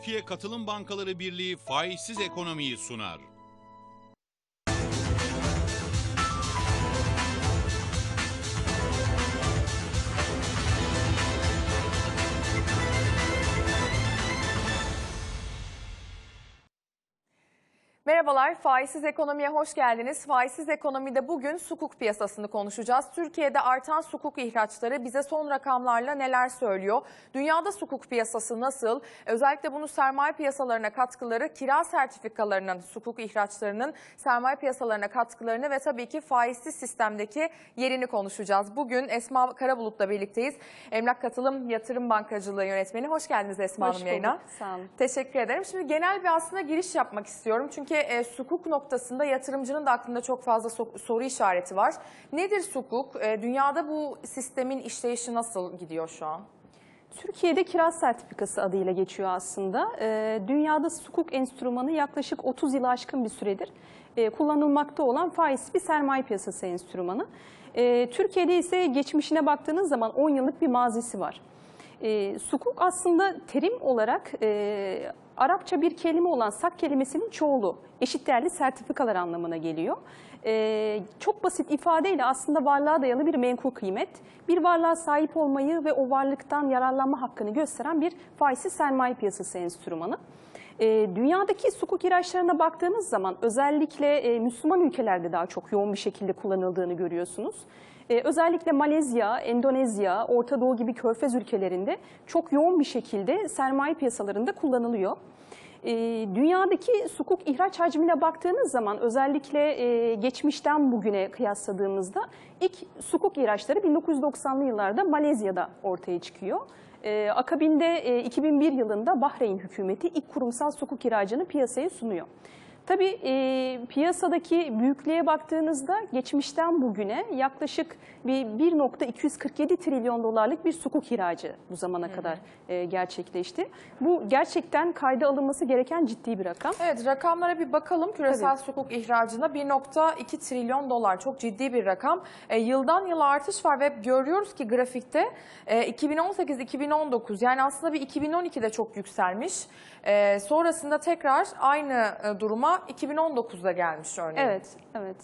Türkiye Katılım Bankaları Birliği faizsiz ekonomiyi sunar. Merhabalar, faizsiz ekonomiye hoş geldiniz. Faizsiz ekonomide bugün sukuk piyasasını konuşacağız. Türkiye'de artan sukuk ihraçları bize son rakamlarla neler söylüyor? Dünyada sukuk piyasası nasıl? Özellikle bunu sermaye piyasalarına katkıları, kira sertifikalarının, sukuk ihraçlarının sermaye piyasalarına katkılarını ve tabii ki faizsiz sistemdeki yerini konuşacağız. Bugün Esma Karabulut'la birlikteyiz. Emlak Katılım Yatırım Bankacılığı Yönetmeni. Hoş geldiniz Esma Hanım yayına. bulduk, sağ olun. Teşekkür ederim. Şimdi genel bir aslında giriş yapmak istiyorum. Çünkü e, sukuk noktasında yatırımcının da aklında çok fazla so- soru işareti var. Nedir sukuk? E, dünyada bu sistemin işleyişi nasıl gidiyor şu an? Türkiye'de kiraz sertifikası adıyla geçiyor aslında. Ee, dünyada sukuk enstrümanı yaklaşık 30 yılı aşkın bir süredir e, kullanılmakta olan faiz bir sermaye piyasası enstrümanı. Ee, Türkiye'de ise geçmişine baktığınız zaman 10 yıllık bir mazisi var. E, sukuk aslında terim olarak e, Arapça bir kelime olan sak kelimesinin çoğulu, eşit değerli sertifikalar anlamına geliyor. E, çok basit ifadeyle aslında varlığa dayalı bir menkul kıymet, bir varlığa sahip olmayı ve o varlıktan yararlanma hakkını gösteren bir faizsiz sermaye piyasası enstrümanı. E, dünyadaki sukuk ihraçlarına baktığınız zaman özellikle e, Müslüman ülkelerde daha çok yoğun bir şekilde kullanıldığını görüyorsunuz. Ee, özellikle Malezya, Endonezya, Orta Doğu gibi körfez ülkelerinde çok yoğun bir şekilde sermaye piyasalarında kullanılıyor. Ee, dünyadaki sukuk ihraç hacmine baktığınız zaman özellikle e, geçmişten bugüne kıyasladığımızda ilk sukuk ihraçları 1990'lı yıllarda Malezya'da ortaya çıkıyor. Ee, akabinde e, 2001 yılında Bahreyn hükümeti ilk kurumsal sukuk ihracını piyasaya sunuyor. Tabii e, piyasadaki büyüklüğe baktığınızda geçmişten bugüne yaklaşık bir 1.247 trilyon dolarlık bir sukuk ihracı bu zamana kadar e, gerçekleşti. Bu gerçekten kayda alınması gereken ciddi bir rakam. Evet rakamlara bir bakalım. Küresel Tabii. sukuk ihracına 1.2 trilyon dolar çok ciddi bir rakam. E, yıldan yıla artış var ve görüyoruz ki grafikte e, 2018-2019 yani aslında bir 2012'de çok yükselmiş. E, sonrasında tekrar aynı e, duruma 2019'da gelmiş örneğin. Evet, evet.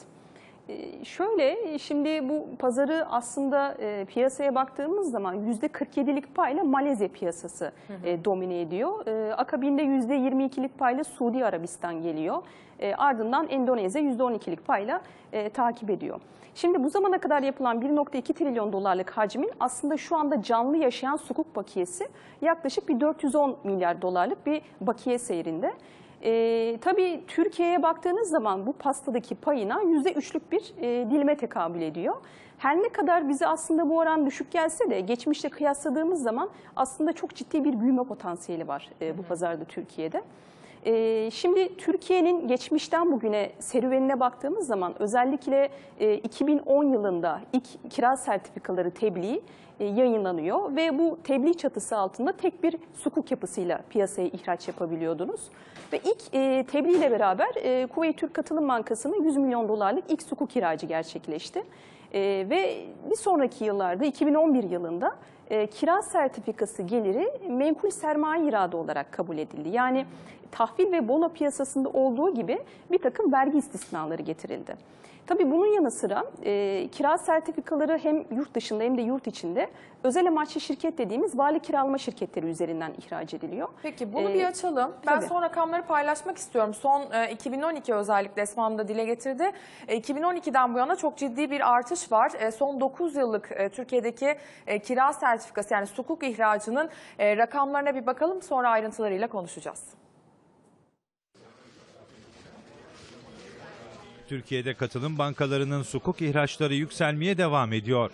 Ee, Şöyle, şimdi bu pazarı aslında e, piyasaya baktığımız zaman %47'lik payla Malezya piyasası e, domine ediyor. E, akabinde %22'lik payla Suudi Arabistan geliyor. E, ardından Endonezya %12'lik payla e, takip ediyor. Şimdi bu zamana kadar yapılan 1.2 trilyon dolarlık hacmin aslında şu anda canlı yaşayan sukuk bakiyesi yaklaşık bir 410 milyar dolarlık bir bakiye seyrinde. Ee, tabii Türkiye'ye baktığınız zaman bu pastadaki payına yüzde üçlük bir e, dilime tekabül ediyor. Her ne kadar bize aslında bu oran düşük gelse de geçmişte kıyasladığımız zaman aslında çok ciddi bir büyüme potansiyeli var e, bu pazarda Türkiye'de. Ee, Şimdi Türkiye'nin geçmişten bugüne serüvenine baktığımız zaman özellikle e, 2010 yılında ilk kira sertifikaları tebliği e, yayınlanıyor ve bu tebliğ çatısı altında tek bir sukuk yapısıyla piyasaya ihraç yapabiliyordunuz. Ve ilk e, tebliğ ile beraber e, Kuveyt Türk Katılım Bankası'nın 100 milyon dolarlık ilk sukuk ihracı gerçekleşti. E, ve bir sonraki yıllarda 2011 yılında e, kira sertifikası geliri menkul sermaye iradı olarak kabul edildi. Yani tahvil ve bono piyasasında olduğu gibi bir takım vergi istisnaları getirildi. Tabii bunun yanı sıra e, kira sertifikaları hem yurt dışında hem de yurt içinde özel amaçlı şirket dediğimiz vali kiralama şirketleri üzerinden ihraç ediliyor. Peki bunu Ee, bir açalım. Ben tabii. son rakamları paylaşmak istiyorum. Son e, 2012 özellikle Esma Hanım da dile getirdi. E, 2012'den bu yana çok ciddi bir artış var. E, son 9 yıllık e, Türkiye'deki e, kira sertifikası yani sukuk ihracının e, rakamlarına bir bakalım sonra ayrıntılarıyla konuşacağız. Türkiye'de katılım bankalarının sukuk ihraçları yükselmeye devam ediyor.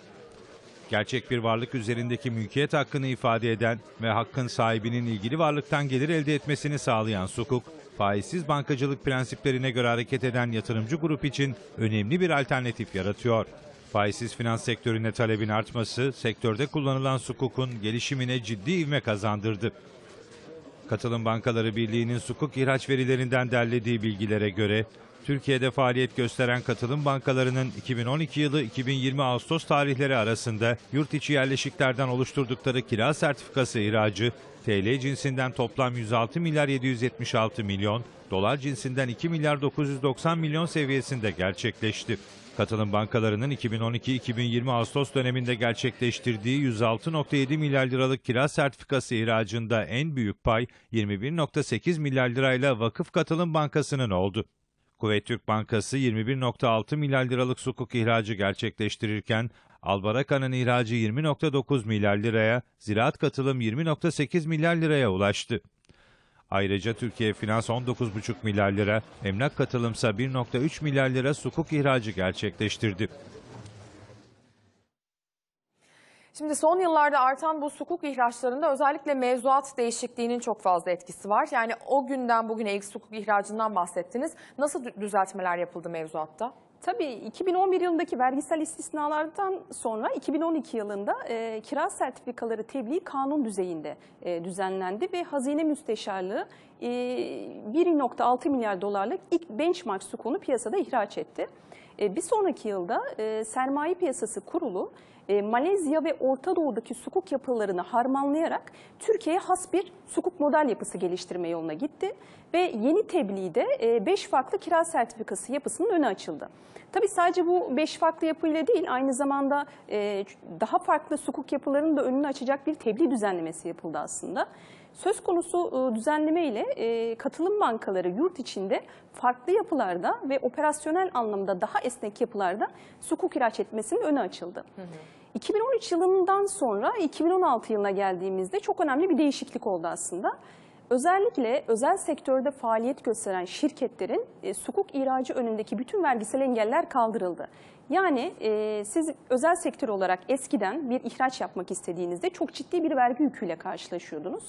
Gerçek bir varlık üzerindeki mülkiyet hakkını ifade eden ve hakkın sahibinin ilgili varlıktan gelir elde etmesini sağlayan sukuk, faizsiz bankacılık prensiplerine göre hareket eden yatırımcı grup için önemli bir alternatif yaratıyor. Faizsiz finans sektörüne talebin artması, sektörde kullanılan sukukun gelişimine ciddi ivme kazandırdı. Katılım Bankaları Birliği'nin sukuk ihraç verilerinden derlediği bilgilere göre Türkiye'de faaliyet gösteren katılım bankalarının 2012 yılı 2020 Ağustos tarihleri arasında yurt içi yerleşiklerden oluşturdukları kira sertifikası ihracı TL cinsinden toplam 106 milyar 776 milyon, dolar cinsinden 2 milyar 990 milyon seviyesinde gerçekleşti. Katılım bankalarının 2012-2020 Ağustos döneminde gerçekleştirdiği 106.7 milyar liralık kira sertifikası ihracında en büyük pay 21.8 milyar lirayla Vakıf Katılım Bankası'nın oldu. Kuveyt Türk Bankası 21.6 milyar liralık sukuk ihracı gerçekleştirirken Albaraka'nın ihracı 20.9 milyar liraya, Ziraat Katılım 20.8 milyar liraya ulaştı. Ayrıca Türkiye Finans 19,5 milyar lira, Emlak Katılımsa 1.3 milyar lira sukuk ihracı gerçekleştirdi. Şimdi son yıllarda artan bu sukuk ihraçlarında özellikle mevzuat değişikliğinin çok fazla etkisi var. Yani o günden bugüne ilk sukuk ihracından bahsettiniz. Nasıl dü- düzeltmeler yapıldı mevzuatta? Tabii 2011 yılındaki vergisel istisnalardan sonra 2012 yılında e, kira sertifikaları tebliğ kanun düzeyinde e, düzenlendi ve Hazine Müsteşarlığı e, 1.6 milyar dolarlık ilk benchmark sukunu piyasada ihraç etti. E, bir sonraki yılda e, Sermaye Piyasası Kurulu e, Malezya ve Orta Doğu'daki sukuk yapılarını harmanlayarak Türkiye'ye has bir sukuk model yapısı geliştirme yoluna gitti ve yeni tebliğde 5 farklı kira sertifikası yapısının önü açıldı. Tabii sadece bu 5 farklı yapıyla değil aynı zamanda e, daha farklı sukuk yapılarının da önünü açacak bir tebliğ düzenlemesi yapıldı aslında. Söz konusu e, düzenleme ile katılım bankaları yurt içinde farklı yapılarda ve operasyonel anlamda daha esnek yapılarda sukuk ihraç etmesinin önü açıldı. 2013 yılından sonra 2016 yılına geldiğimizde çok önemli bir değişiklik oldu aslında. Özellikle özel sektörde faaliyet gösteren şirketlerin e, sukuk ihracı önündeki bütün vergisel engeller kaldırıldı. Yani e, siz özel sektör olarak eskiden bir ihraç yapmak istediğinizde çok ciddi bir vergi yüküyle karşılaşıyordunuz.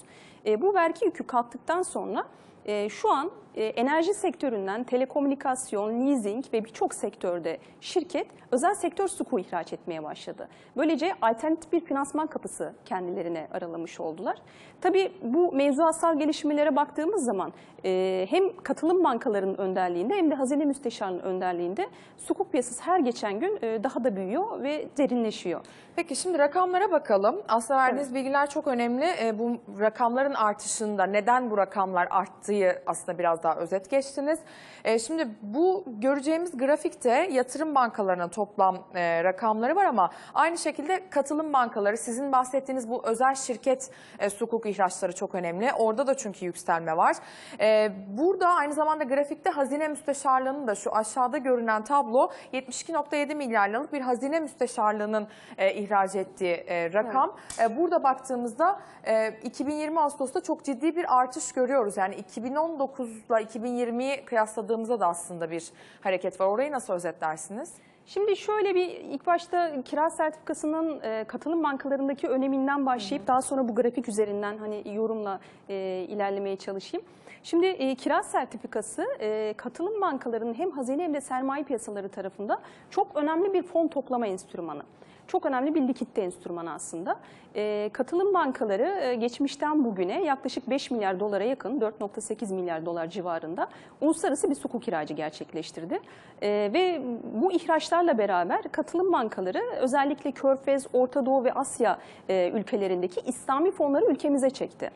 E, bu vergi yükü kalktıktan sonra e, şu an e, enerji sektöründen telekomünikasyon, leasing ve birçok sektörde şirket özel sektör suku ihraç etmeye başladı. Böylece alternatif bir finansman kapısı kendilerine aralamış oldular. Tabii bu mevzuatsal gelişmelere baktığımız zaman e, hem katılım bankalarının önderliğinde hem de hazine müsteşarının önderliğinde sukuk piyasası her geçen gün e, daha da büyüyor ve derinleşiyor. Peki şimdi rakamlara bakalım. Aslında verdiğiniz bilgiler çok önemli. E, bu rakamların artışında neden bu rakamlar arttığı aslında biraz daha özet geçtiniz. E, şimdi bu göreceğimiz grafikte yatırım bankalarının toplam e, rakamları var ama aynı şekilde katılım bankaları sizin bahsettiğiniz bu özel şirket e, sukuk ihraçları çok önemli. Orada da çünkü yükselme var. E, burada aynı zamanda grafikte hazine müsteşarlığının da şu aşağıda görünen tablo 72.7 milyar liralık bir hazine müsteşarlığının e, ihraç ettiği e, rakam. E, burada baktığımızda e, 2020 Ağustos'ta çok ciddi bir artış görüyoruz. Yani 2019 ile 2020'yi kıyasladığımızda da aslında bir hareket var. Orayı nasıl özetlersiniz? Şimdi şöyle bir ilk başta kira sertifikasının e, katılım bankalarındaki öneminden başlayıp daha sonra bu grafik üzerinden hani yorumla e, ilerlemeye çalışayım. Şimdi e, kira sertifikası e, katılım bankalarının hem hazine hem de sermaye piyasaları tarafında çok önemli bir fon toplama enstrümanı. Çok önemli bir likitte enstrümanı aslında. E, katılım bankaları e, geçmişten bugüne yaklaşık 5 milyar dolara yakın 4.8 milyar dolar civarında uluslararası bir sukuk ihracı gerçekleştirdi. E, ve bu ihraçlarla beraber katılım bankaları özellikle Körfez, Orta Doğu ve Asya e, ülkelerindeki İslami fonları ülkemize çekti.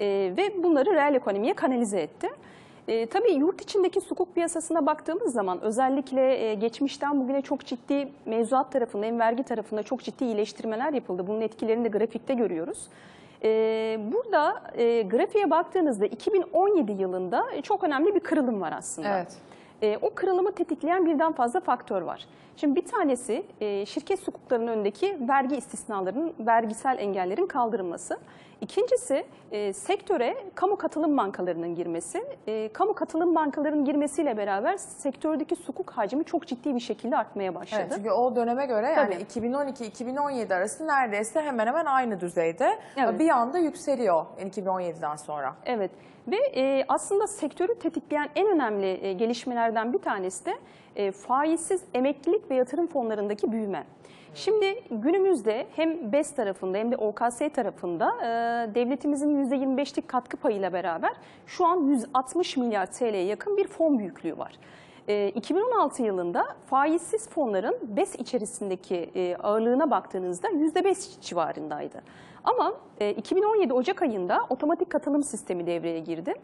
E, ve bunları reel ekonomiye kanalize etti. E, tabii yurt içindeki sukuk piyasasına baktığımız zaman özellikle e, geçmişten bugüne çok ciddi mevzuat tarafında hem vergi tarafında çok ciddi iyileştirmeler yapıldı. Bunun etkilerini de grafikte görüyoruz. E, burada e, grafiğe baktığınızda 2017 yılında çok önemli bir kırılım var aslında. Evet. E, o kırılımı tetikleyen birden fazla faktör var. Şimdi bir tanesi e, şirket hukuklarının önündeki vergi istisnalarının, vergisel engellerin kaldırılması. İkincisi e, sektöre kamu katılım bankalarının girmesi. E, kamu katılım bankalarının girmesiyle beraber sektördeki sukuk hacmi çok ciddi bir şekilde artmaya başladı. Evet, çünkü o döneme göre yani Tabii. 2012-2017 arası neredeyse hemen hemen aynı düzeyde. Evet. Bir anda yükseliyor 2017'den sonra. Evet ve e, aslında sektörü tetikleyen en önemli e, gelişmelerden bir tanesi de e, faizsiz emeklilik ve yatırım fonlarındaki büyüme. Şimdi günümüzde hem BES tarafında hem de OKS tarafında e, devletimizin %25'lik katkı payıyla beraber şu an 160 milyar TL'ye yakın bir fon büyüklüğü var. E, 2016 yılında faizsiz fonların BES içerisindeki e, ağırlığına baktığınızda %5 civarındaydı. Ama e, 2017 Ocak ayında otomatik katılım sistemi devreye girdi.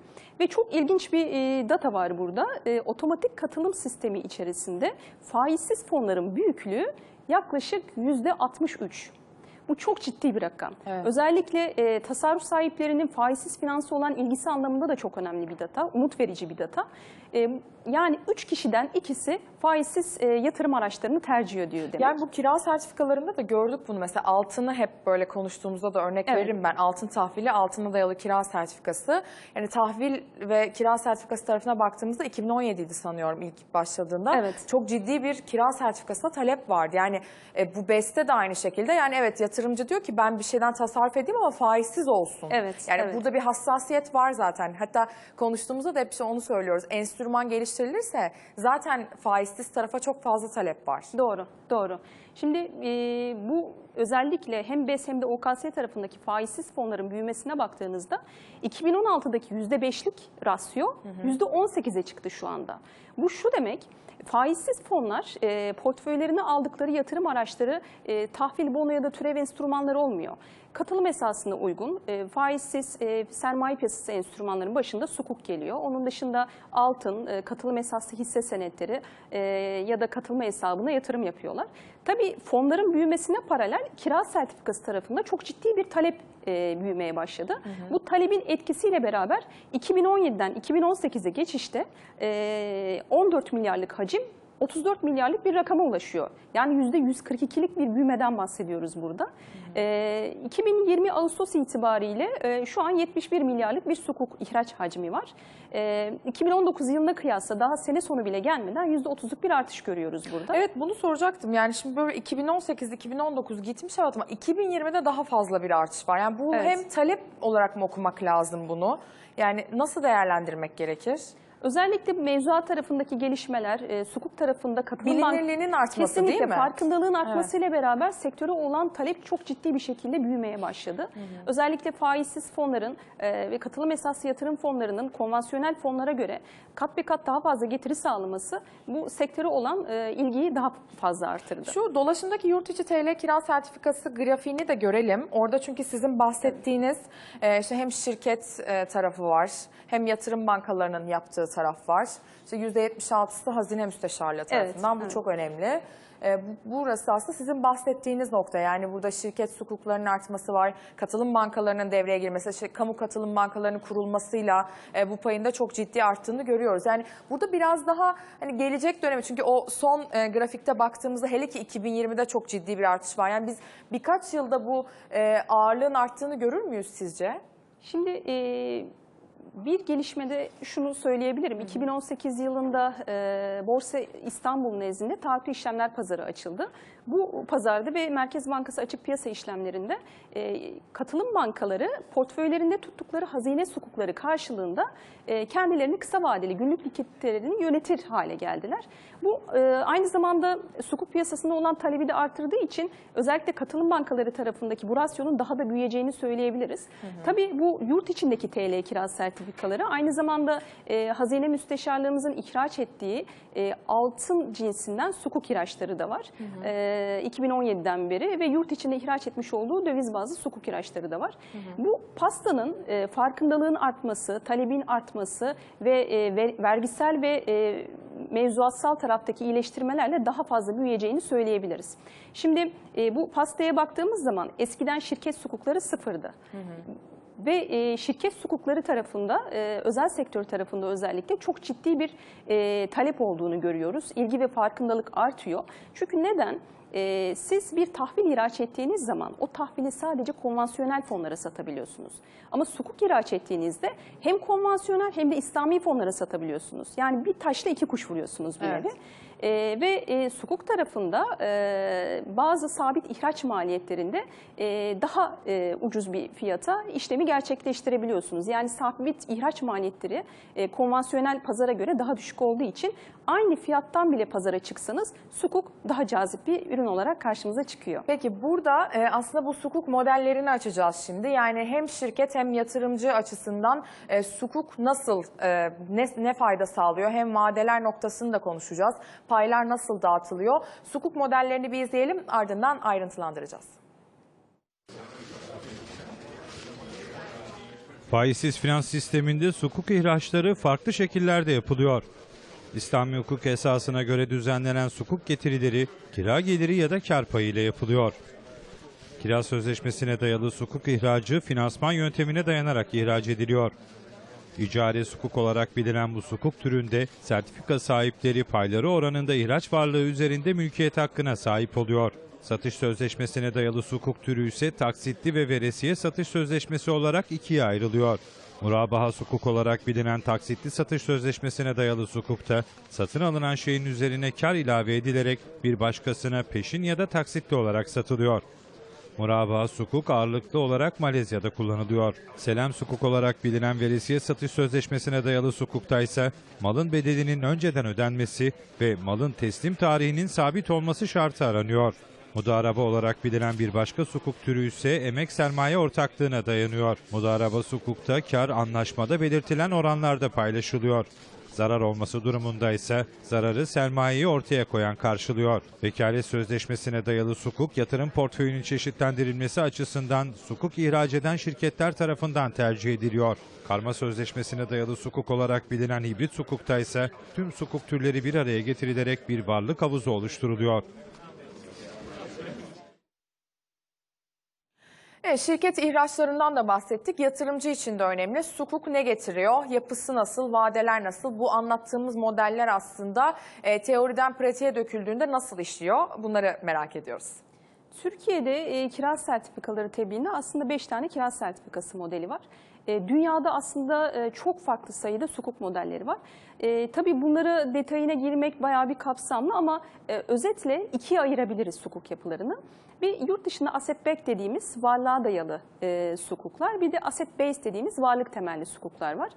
Ve çok ilginç bir e, data var burada. E, otomatik katılım sistemi içerisinde faizsiz fonların büyüklüğü yaklaşık %63. Bu çok ciddi bir rakam. Evet. Özellikle e, tasarruf sahiplerinin faizsiz finansa olan ilgisi anlamında da çok önemli bir data, umut verici bir data. E, yani 3 kişiden ikisi faizsiz e, yatırım araçlarını tercih ediyor demek. Yani bu kira sertifikalarında da gördük bunu. Mesela altını hep böyle konuştuğumuzda da örnek Evet. veririm ben. Altın tahvili, altına dayalı kira sertifikası. Yani tahvil ve kira sertifikası tarafına baktığımızda 2017 idi sanıyorum ilk başladığında. Evet. Çok ciddi bir kira sertifikasına talep vardı. Yani e, bu BES'te de aynı şekilde. Yani evet yatırımcı diyor ki ben bir şeyden tasarruf edeyim ama faizsiz olsun. Evet, Yani evet. burada bir hassasiyet var zaten. Hatta konuştuğumuzda da hep işte onu söylüyoruz. Enstrüman geliştirilirse zaten faizsiz tarafa çok fazla talep var. Doğru, doğru. Şimdi e, bu özellikle hem BES hem de OKS tarafındaki faizsiz fonların büyümesine baktığınızda 2016'daki %5'lik rasyo %18'e çıktı şu anda. Bu şu demek, faizsiz fonlar e, portföylerine aldıkları yatırım araçları e, tahvil, bono ya da türev enstrümanları olmuyor. Katılım esasına uygun e, faizsiz e, sermaye piyasası enstrümanların başında sukuk geliyor. Onun dışında altın, e, katılım esaslı hisse senetleri e, ya da katılma hesabına yatırım yapıyorlar. Tabii fonların büyümesine paralel kira sertifikası tarafında çok ciddi bir talep e, büyümeye başladı. Bu talebin etkisiyle beraber 2017'den 2018'e geçişte e, 14 milyarlık hacim 34 milyarlık bir rakama ulaşıyor. Yani %142'lik bir büyümeden bahsediyoruz burada. Ee, 2020 Ağustos itibariyle e, şu an 71 milyarlık bir sukuk ihraç hacmi var. Ee, 2019 yılına kıyasla daha sene sonu bile gelmeden %30'luk bir artış görüyoruz burada. Evet bunu soracaktım. Yani şimdi böyle 2018-2019 gitmiş evet ama 2020'de daha fazla bir artış var. Yani bu Evet. hem talep olarak mı okumak lazım bunu? Yani nasıl değerlendirmek gerekir? Özellikle mevzuat tarafındaki gelişmeler, e, sukuk tarafında katılım bank- Bilinirliğinin artması Kesinlikle değil mi? farkındalığın artmasıyla beraber sektöre olan talep çok ciddi bir şekilde büyümeye başladı. Özellikle faizsiz fonların e, ve katılım esaslı yatırım fonlarının konvansiyonel fonlara göre kat be kat daha fazla getiri sağlaması bu sektöre olan e, ilgiyi daha fazla artırdı. Şu dolaşımdaki yurt içi TL kira sertifikası grafiğini de görelim. Orada çünkü sizin bahsettiğiniz e, işte hem şirket e, tarafı var hem yatırım bankalarının yaptığı taraf var. İşte %76'sı hazine müsteşarlığı tarafından. Bu evet. çok önemli. E, bu- burası aslında sizin bahsettiğiniz nokta. Yani burada şirket hukuklarının artması var. Katılım bankalarının devreye girmesi, işte kamu katılım bankalarının kurulmasıyla e, bu payın da çok ciddi arttığını görüyoruz. Yani burada biraz daha hani gelecek dönemi çünkü o son e, grafikte baktığımızda hele ki 2020'de çok ciddi bir artış var. Yani biz birkaç yılda bu e, ağırlığın arttığını görür müyüz sizce? Şimdi e, bir gelişmede şunu söyleyebilirim. 2018 yılında e, Borsa İstanbul nezdinde taahhütlü işlemler pazarı açıldı. Bu pazarda ve Merkez Bankası açık piyasa işlemlerinde e, katılım bankaları portföylerinde tuttukları hazine sukukları karşılığında e, kendilerini kısa vadeli günlük likiditelerini yönetir hale geldiler. Bu e, aynı zamanda sukuk piyasasında olan talebi de artırdığı için özellikle katılım bankaları tarafındaki bu rasyonun daha da büyüyeceğini söyleyebiliriz. Tabii bu yurt içindeki TL kira sertifikaları aynı zamanda e, hazine müsteşarlığımızın ihraç ettiği e, altın cinsinden sukuk ihraçları da var. E, 2017'den beri ve yurt içinde ihraç etmiş olduğu döviz bazlı sukuk ihraçları da var. Bu pastanın e, farkındalığın artması, talebin artması ve e, ver- vergisel ve e, mevzuatsal taraftaki iyileştirmelerle daha fazla büyüyeceğini söyleyebiliriz. Şimdi e, bu pastaya baktığımız zaman eskiden şirket sukukları sıfırdı. Ve e, şirket sukukları tarafında, e, özel sektör tarafında özellikle çok ciddi bir e, talep olduğunu görüyoruz. İlgi ve farkındalık artıyor. Çünkü neden? E, siz bir tahvil ihraç ettiğiniz zaman o tahvili sadece konvansiyonel fonlara satabiliyorsunuz. Ama sukuk ihraç ettiğinizde hem konvansiyonel hem de İslami fonlara satabiliyorsunuz. Yani bir taşla iki kuş vuruyorsunuz bir Evet. nevi. Ee, ve e, sukuk tarafında e, bazı sabit ihraç maliyetlerinde e, daha e, ucuz bir fiyata işlemi gerçekleştirebiliyorsunuz. Yani sabit ihraç maliyetleri e, konvansiyonel pazara göre daha düşük olduğu için aynı fiyattan bile pazara çıksanız sukuk daha cazip bir ürün olarak karşımıza çıkıyor. Peki burada e, aslında bu sukuk modellerini açacağız şimdi. Yani hem şirket hem yatırımcı açısından e, sukuk nasıl, e, ne, ne fayda sağlıyor? Hem vadeler noktasını da konuşacağız. Paylar nasıl dağıtılıyor? Sukuk modellerini bir izleyelim ardından ayrıntılandıracağız. Faizsiz finans sisteminde sukuk ihraçları farklı şekillerde yapılıyor. İslami hukuk esasına göre düzenlenen sukuk getirileri kira geliri ya da kar payı ile yapılıyor. Kira sözleşmesine dayalı sukuk ihracı finansman yöntemine dayanarak ihraç ediliyor. İcari sukuk olarak bilinen bu sukuk türünde sertifika sahipleri payları oranında ihraç varlığı üzerinde mülkiyet hakkına sahip oluyor. Satış sözleşmesine dayalı sukuk türü ise taksitli ve veresiye satış sözleşmesi olarak ikiye ayrılıyor. Murabaha sukuk olarak bilinen taksitli satış sözleşmesine dayalı sukukta satın alınan şeyin üzerine kar ilave edilerek bir başkasına peşin ya da taksitli olarak satılıyor. Murabaha sukuk ağırlıklı olarak Malezya'da kullanılıyor. Selam sukuk olarak bilinen veresiye satış sözleşmesine dayalı sukukta ise malın bedelinin önceden ödenmesi ve malın teslim tarihinin sabit olması şartı aranıyor. Mudaraba olarak bilinen bir başka sukuk türü ise emek sermaye ortaklığına dayanıyor. Mudaraba sukukta kar anlaşmada belirtilen oranlarda paylaşılıyor. Zarar olması durumunda ise zararı sermayeyi ortaya koyan karşılıyor. Vekalet sözleşmesine dayalı sukuk yatırım portföyünün çeşitlendirilmesi açısından sukuk ihraç eden şirketler tarafından tercih ediliyor. Karma sözleşmesine dayalı sukuk olarak bilinen hibrit sukukta ise tüm sukuk türleri bir araya getirilerek bir varlık havuzu oluşturuluyor. Şirket ihraçlarından da bahsettik. Yatırımcı için de önemli. Sukuk ne getiriyor? Yapısı nasıl? Vadeler nasıl? Bu anlattığımız modeller aslında e, teoriden pratiğe döküldüğünde nasıl işliyor? Bunları merak ediyoruz. Türkiye'de e, kiraz sertifikaları tebliğinde aslında 5 tane kiraz sertifikası modeli var. E, dünyada aslında e, çok farklı sayıda sukuk modelleri var. E, tabii bunları detayına girmek bayağı bir kapsamlı ama özetle ikiye ayırabiliriz sukuk yapılarını. Bir yurt dışında asset back dediğimiz varlığa dayalı sukuklar, bir de asset based dediğimiz varlık temelli sukuklar var.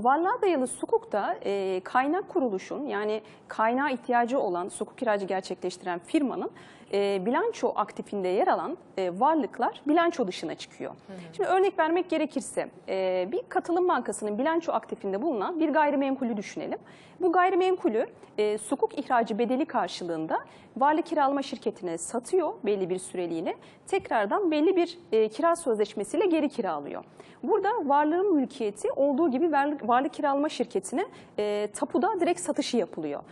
Varlığa dayalı sukukta e, kaynak kuruluşun yani kaynağa ihtiyacı olan sukuk kiracı gerçekleştiren firmanın e, bilanço aktifinde yer alan e, varlıklar bilanço dışına çıkıyor. Şimdi örnek vermek gerekirse e, bir katılım bankasının bilanço aktifinde bulunan bir gayrimenkulü düşünelim. Bu gayrimenkulü e, sukuk ihracı bedeli karşılığında varlık kiralama şirketine satıyor belli bir süreliğine. Tekrardan belli bir e, kira sözleşmesiyle geri kiralıyor. Burada varlığın mülkiyeti olduğu gibi varlık, varlık kiralama şirketine e, tapuda direkt satışı yapılıyor.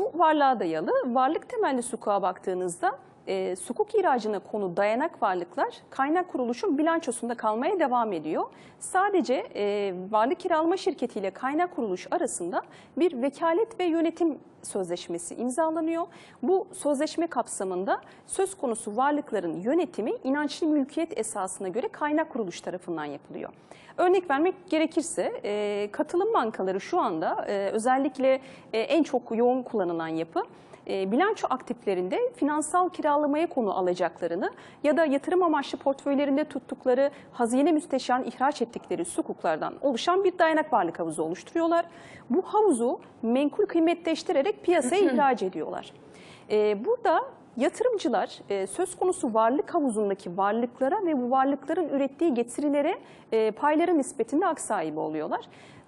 Bu varlığa dayalı. Varlık temelli sukuğa baktığınızda e, sukuk ihracına konu dayanak varlıklar kaynak kuruluşun bilançosunda kalmaya devam ediyor. Sadece e, varlık kiralama şirketiyle kaynak kuruluş arasında bir vekalet ve yönetim sözleşmesi imzalanıyor. Bu sözleşme kapsamında söz konusu varlıkların yönetimi inançlı mülkiyet esasına göre kaynak kuruluş tarafından yapılıyor. Örnek vermek gerekirse e, katılım bankaları şu anda e, özellikle e, en çok yoğun kullanılan yapı e, bilanço aktiflerinde finansal kiralamaya konu alacaklarını ya da yatırım amaçlı portföylerinde tuttukları hazine müsteşan ihraç ettikleri sukuklardan oluşan bir dayanak varlık havuzu oluşturuyorlar. Bu havuzu menkul kıymetleştirerek piyasaya ihraç ediyorlar. E, burada yatırımcılar e, söz konusu varlık havuzundaki varlıklara ve bu varlıkların ürettiği getirilere e, payları nispetinde hak sahibi oluyorlar.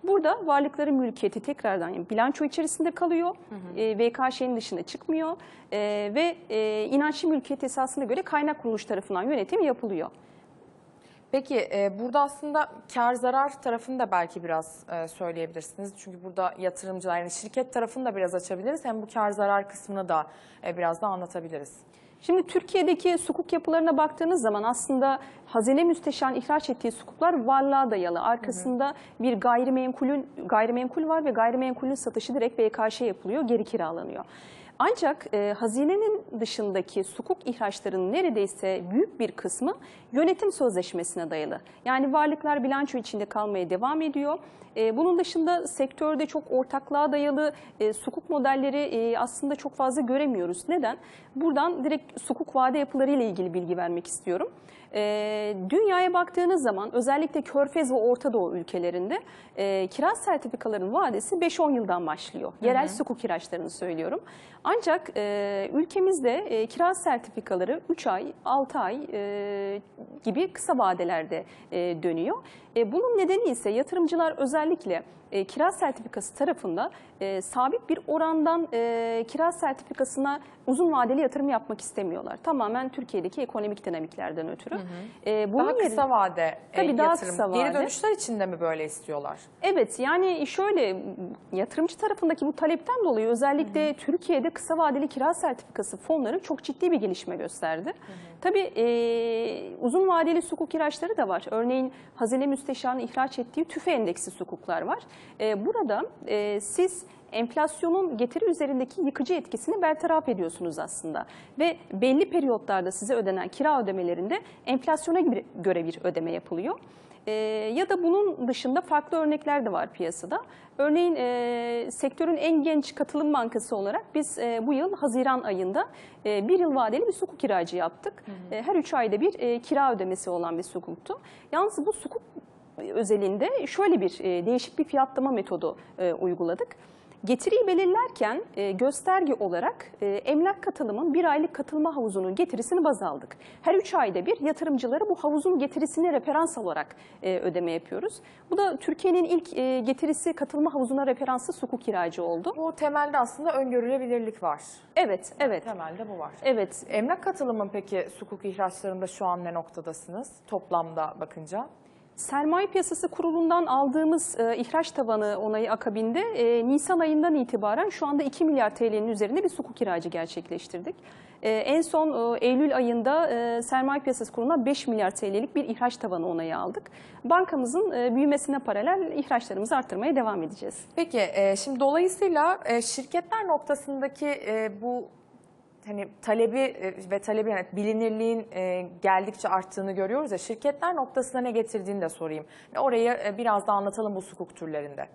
Burada varlıkların mülkiyeti tekrardan yani bilanço içerisinde kalıyor. E, VKŞ'nin dışına çıkmıyor. E, ve e, inançlı mülkiyet esasına göre kaynak kuruluş tarafından yönetim yapılıyor. Peki e, burada aslında kar zarar tarafını da belki biraz e, söyleyebilirsiniz. Çünkü burada yatırımcılar yani şirket tarafını da biraz açabiliriz. Hem bu kar zarar kısmını da e, biraz da anlatabiliriz. Şimdi Türkiye'deki sukuk yapılarına baktığınız zaman aslında hazine müsteşan ihraç ettiği sukuklar varlığa dayalı. Arkasında bir gayrimenkulün gayrimenkul var ve gayrimenkulün satışı direkt VKŞ yapılıyor, geri kiralanıyor. Ancak e, hazinenin dışındaki sukuk ihraçlarının neredeyse büyük bir kısmı yönetim sözleşmesine dayalı. Yani varlıklar bilanço içinde kalmaya devam ediyor. E, bunun dışında sektörde çok ortaklığa dayalı e, sukuk modelleri e, aslında çok fazla göremiyoruz. Neden? Buradan direkt sukuk vade yapıları ile ilgili bilgi vermek istiyorum. E, dünyaya baktığınız zaman özellikle Körfez ve Orta Doğu ülkelerinde e, kiraz sertifikaların vadesi 5-10 yıldan başlıyor. Yerel sukuk ihraçlarını söylüyorum. Ancak e, ülkemizde e, kiraz sertifikaları 3 ay, 6 ay e, gibi kısa vadelerde e, dönüyor. E, bunun nedeni ise yatırımcılar özellikle e, kira sertifikası tarafında e, sabit bir orandan kira sertifikasına uzun vadeli yatırım yapmak istemiyorlar. Tamamen Türkiye'deki ekonomik dinamiklerden ötürü. E, bunun Daha yerine- kısa vade Tabii daha yatırım. kısa Geri vade. dönüşler için de mi böyle istiyorlar? Evet yani şöyle yatırımcı tarafındaki bu talepten dolayı özellikle Türkiye'de kısa vadeli kira sertifikası fonları çok ciddi bir gelişme gösterdi. Tabii e, uzun vadeli sukuk ihraçları da var. Örneğin Hazine Müsteşarı'nın ihraç ettiği tüfe endeksi sukuklar var. E, burada e, siz enflasyonun getiri üzerindeki yıkıcı etkisini bertaraf ediyorsunuz aslında. Ve belli periyotlarda size ödenen kira ödemelerinde enflasyona göre bir ödeme yapılıyor. E, ya da bunun dışında farklı örnekler de var piyasada. Örneğin e, sektörün en genç katılım bankası olarak biz e, bu yıl Haziran ayında e, bir yıl vadeli bir sukuk kiracı yaptık. E, her üç ayda bir e, kira ödemesi olan bir sukuktu. Yalnız bu sukuk özelinde şöyle bir e, değişik bir fiyatlama metodu e, uyguladık. Getiriyi belirlerken e, gösterge olarak e, emlak katılımın bir aylık katılma havuzunun getirisini baz aldık. Her üç ayda bir yatırımcılara bu havuzun getirisini referans olarak e, ödeme yapıyoruz. Bu da Türkiye'nin ilk e, getirisi katılma havuzuna referanslı sukuk kiracı oldu. Bu temelde aslında öngörülebilirlik var. Evet, evet, Temelde bu var. evet. Emlak katılımın peki sukuk ihraçlarında şu an ne noktadasınız toplamda bakınca? Sermaye Piyasası Kurulu'ndan aldığımız e, ihraç tavanı onayı akabinde e, Nisan ayından itibaren şu anda 2 milyar TL'nin üzerinde bir sukuk kiracı gerçekleştirdik. E, en son e, Eylül ayında e, Sermaye Piyasası Kurulu'na 5 milyar TL'lik bir ihraç tavanı onayı aldık. Bankamızın e, büyümesine paralel ihraçlarımızı arttırmaya devam edeceğiz. Peki e, şimdi dolayısıyla e, şirketler noktasındaki e, bu hani talebi e, ve talebi yani bilinirliğin e, geldikçe arttığını görüyoruz ya şirketler noktasına ne getirdiğini de sorayım. Ve orayı e, biraz da anlatalım bu sukuk türlerinde.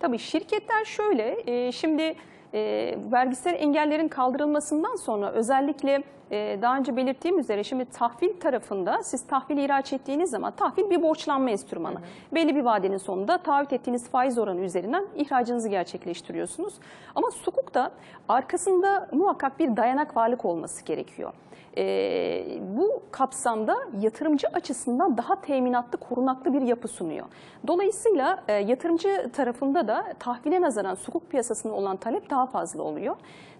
Tabii şirketler şöyle, e, şimdi e, vergisel engellerin kaldırılmasından sonra özellikle e, daha önce belirttiğim üzere şimdi tahvil tarafında siz tahvil ihraç ettiğiniz zaman tahvil bir borçlanma enstrümanı. Belli bir vadenin sonunda taahhüt ettiğiniz faiz oranı üzerinden ihracınızı gerçekleştiriyorsunuz. Ama sukukta arkasında muhakkak bir dayanak varlık olması gerekiyor. E, bu kapsamda yatırımcı açısından daha teminatlı, korunaklı bir yapı sunuyor. Dolayısıyla e, yatırımcı tarafında da tahvile nazaran sukuk piyasasına olan talep daha fazla oluyor.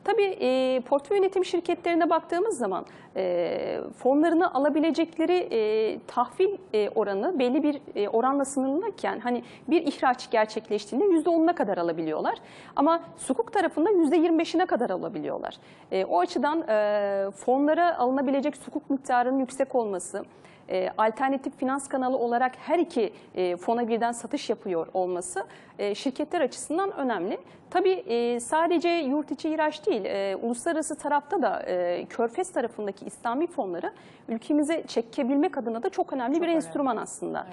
Tabii e, portföy yönetim şirketlerine baktığımız zaman e, fonlarını alabilecekleri e, tahvil e, oranı belli bir e, oranla sınırlanırken hani bir ihraç gerçekleştiğinde %10'una kadar alabiliyorlar. Ama sukuk tarafında %25'ine kadar alabiliyorlar. E, o açıdan e, fonlara alınabilecek sukuk miktarının yüksek olması, e, alternatif finans kanalı olarak her iki e, fona birden satış yapıyor olması e, şirketler açısından önemli. Tabii e, sadece yurt içi ihraç değil, e, uluslararası tarafta da e, Körfez tarafındaki İslami fonları ülkemize çekebilmek adına da çok önemli bir önemli. enstrüman aslında.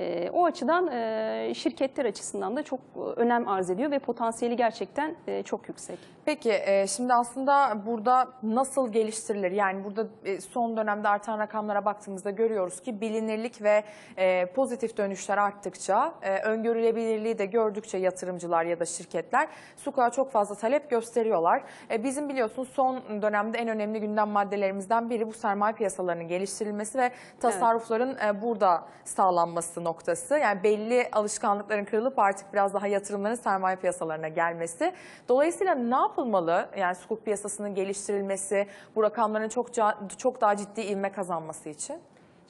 E, o açıdan e, şirketler açısından da çok e, önem arz ediyor ve potansiyeli gerçekten e, çok yüksek. Peki e, şimdi aslında burada nasıl geliştirilir? Yani burada e, son dönemde artan rakamlara baktığımızda görüyoruz ki bilinirlik ve e, pozitif dönüşler arttıkça, e, öngörülebilirliği de gördükçe yatırımcılar ya da şirketler sukuğa çok fazla talep gösteriyorlar. E, bizim biliyorsunuz son dönemde en önemli gündem maddelerimizden biri bu sermaye piyasalarının geliştirilmesi ve tasarrufların e, burada sağlanması noktası. Yani belli alışkanlıkların kırılıp artık biraz daha yatırımların sermaye piyasalarına gelmesi. Dolayısıyla ne yapılmalı? Yani sukuk piyasasının geliştirilmesi, bu rakamların çok çok daha ciddi ivme kazanması için.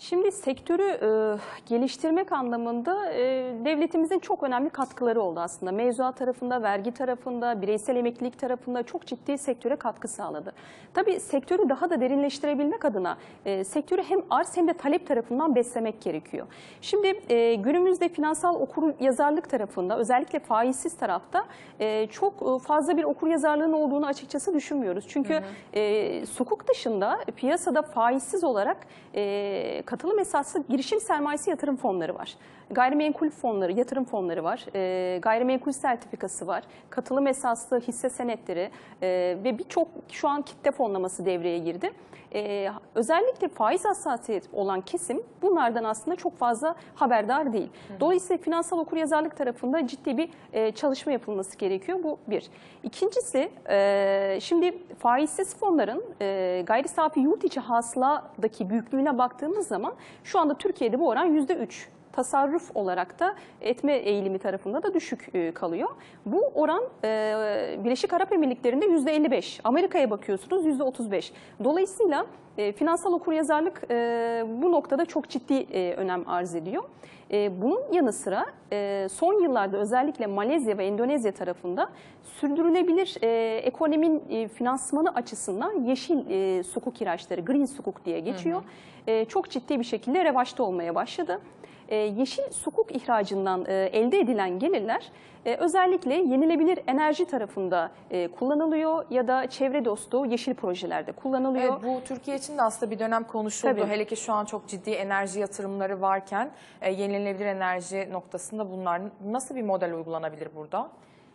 Şimdi sektörü e, geliştirmek anlamında e, devletimizin çok önemli katkıları oldu aslında. Mevzuat tarafında, vergi tarafında, bireysel emeklilik tarafında çok ciddi sektöre katkı sağladı. Tabii sektörü daha da derinleştirebilmek adına e, sektörü hem arz hem de talep tarafından beslemek gerekiyor. Şimdi e, günümüzde finansal okur yazarlık tarafında özellikle faizsiz tarafta e, çok e, fazla bir okur yazarlığın olduğunu açıkçası düşünmüyoruz. Çünkü e, sukuk dışında piyasada faizsiz olarak e, katılım esaslı girişim sermayesi yatırım fonları var. Gayrimenkul fonları, yatırım fonları var. E, gayrimenkul sertifikası var. Katılım esaslı hisse senetleri e, ve birçok şu an kitle fonlaması devreye girdi. E, özellikle faiz hassasiyet olan kesim bunlardan aslında çok fazla haberdar değil. Dolayısıyla finansal okuryazarlık tarafında ciddi bir e, çalışma yapılması gerekiyor. Bu bir. İkincisi e, şimdi faizsiz fonların e, gayri safi yurt içi hasıladaki büyüklüğüne baktığımız zaman şu anda Türkiye'de bu oran yüzde üç tasarruf olarak da etme eğilimi tarafında da düşük e, kalıyor. Bu oran e, Birleşik Arap Emirlikleri'nde %55, Amerika'ya bakıyorsunuz %35. Dolayısıyla e, finansal okuryazarlık e, bu noktada çok ciddi önem arz ediyor. Bunun yanı sıra son yıllarda özellikle Malezya ve Endonezya tarafında sürdürülebilir e, ekonominin finansmanı açısından yeşil sukuk ihraçları, green sukuk diye geçiyor. E, çok ciddi bir şekilde revaçta olmaya başladı. E, yeşil sukuk ihracından e, elde edilen gelirler e, özellikle yenilebilir enerji tarafında e, kullanılıyor ya da çevre dostu yeşil projelerde kullanılıyor. Evet, bu Türkiye için de aslında bir dönem konuşuldu. Tabii. Hele ki şu an çok ciddi enerji yatırımları varken e, yenilenebilir enerji noktasında bunlar nasıl bir model uygulanabilir burada?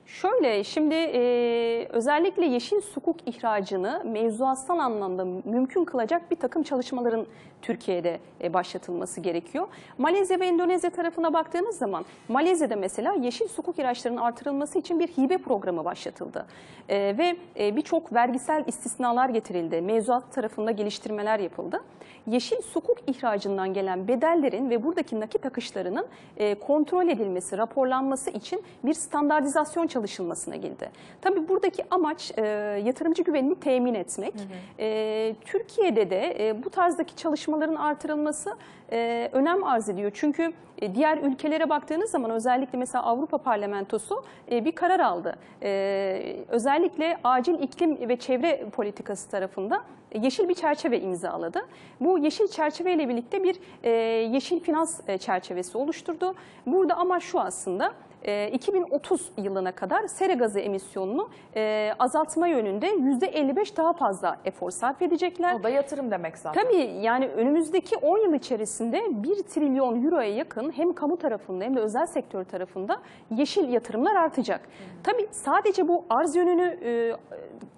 Şöyle şimdi e, özellikle yeşil sukuk ihracını mevzuatsal anlamda mümkün kılacak bir takım çalışmaların Türkiye'de e, başlatılması gerekiyor. Malezya ve Endonezya tarafına baktığınız zaman Malezya'da mesela yeşil sukuk ihraçlarının artırılması için bir hibe programı başlatıldı. E, ve e, birçok vergisel istisnalar getirildi. Mevzuat tarafında geliştirmeler yapıldı. Yeşil sukuk ihracından gelen bedellerin ve buradaki nakit akışlarının e, kontrol edilmesi, raporlanması için bir standartizasyon çalışılmasına girdi. Tabii buradaki amaç e, yatırımcı güvenini temin etmek. E, Türkiye'de de e, bu tarzdaki çalışmaların artırılması e, önem arz ediyor. Çünkü e, diğer ülkelere baktığınız zaman özellikle mesela Avrupa Parlamentosu e, bir karar aldı. E, özellikle acil iklim ve çevre politikası tarafında e, yeşil bir çerçeve imzaladı. Bu yeşil çerçeveyle birlikte bir e, yeşil finans e, çerçevesi oluşturdu. Burada amaç şu aslında e, 2030 yılına kadar sera gazı emisyonunu e, azaltma yönünde %55 daha fazla efor sarf edecekler. O da yatırım demek zaten. Tabii yani önümüzdeki 10 yıl içerisinde 1 trilyon euroya yakın hem kamu tarafında hem de özel sektör tarafında yeşil yatırımlar artacak. Tabii sadece bu arz yönünü e,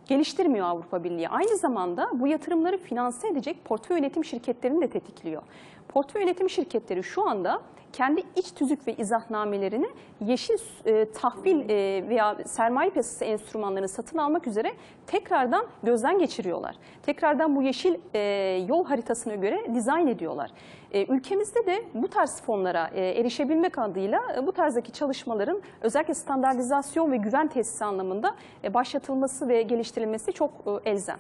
geliştirmiyor Avrupa Birliği. Aynı zamanda bu yatırımları finanse edecek portföy yönetim şirketlerini de tetikliyor. Portföy yönetim şirketleri şu anda kendi iç tüzük ve izahnamelerini yeşil e, tahvil e, veya sermaye piyasası enstrümanlarını satın almak üzere tekrardan gözden geçiriyorlar. Tekrardan bu yeşil e, yol haritasına göre dizayn ediyorlar. E, ülkemizde de bu tarz fonlara e, erişebilmek adıyla e, bu tarzdaki çalışmaların özellikle standartizasyon ve güven tesisi anlamında e, başlatılması ve geliştirilmesi çok e, elzem.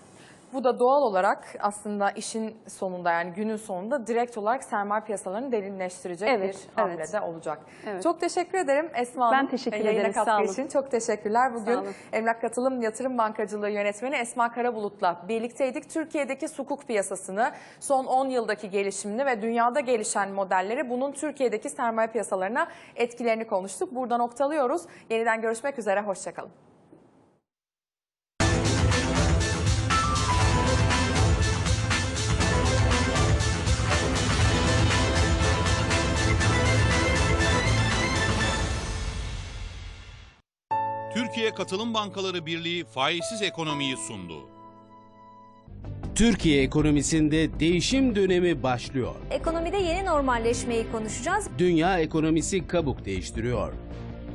Bu da doğal olarak aslında işin sonunda yani günün sonunda direkt olarak sermaye piyasalarını derinleştirecek Evet, bir hamle evet. olacak. Evet. Çok teşekkür ederim Esma Ben Hanım. teşekkür Yayına ederim, sağ olun. için çok teşekkürler. Bugün. Emlak Katılım Yatırım Bankacılığı Yönetmeni Esma Karabulut'la birlikteydik. Türkiye'deki sukuk piyasasını, son 10 yıldaki gelişimini ve dünyada gelişen modelleri bunun Türkiye'deki sermaye piyasalarına etkilerini konuştuk. Burada noktalıyoruz. Yeniden görüşmek üzere, hoşçakalın. Türkiye Katılım Bankaları Birliği faizsiz ekonomiyi sundu. Türkiye ekonomisinde değişim dönemi başlıyor. Ekonomide yeni normalleşmeyi konuşacağız. Dünya ekonomisi kabuk değiştiriyor.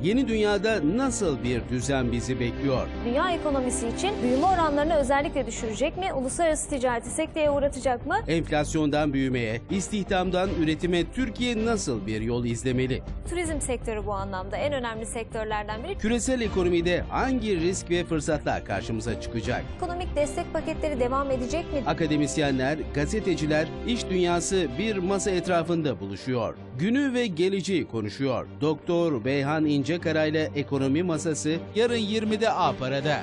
Yeni dünyada nasıl bir düzen bizi bekliyor? Dünya ekonomisi için büyüme oranlarını özellikle düşürecek mi? Uluslararası ticareti sekteye uğratacak mı? Enflasyondan büyümeye, istihdamdan üretime Türkiye nasıl bir yol izlemeli? Turizm sektörü bu anlamda en önemli sektörlerden biri. Küresel ekonomide hangi risk ve fırsatlar karşımıza çıkacak? Ekonomik destek paketleri devam edecek mi? Akademisyenler, gazeteciler, iş dünyası bir masa etrafında buluşuyor. Günü ve geleceği konuşuyor. Doktor Beyhan İncekara ile Ekonomi Masası yarın 20'de A Para'da.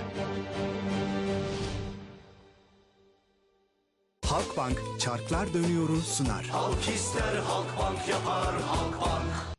Halkbank Çarklar Dönüyor'u sunar. Halk ister Halkbank yapar Halkbank.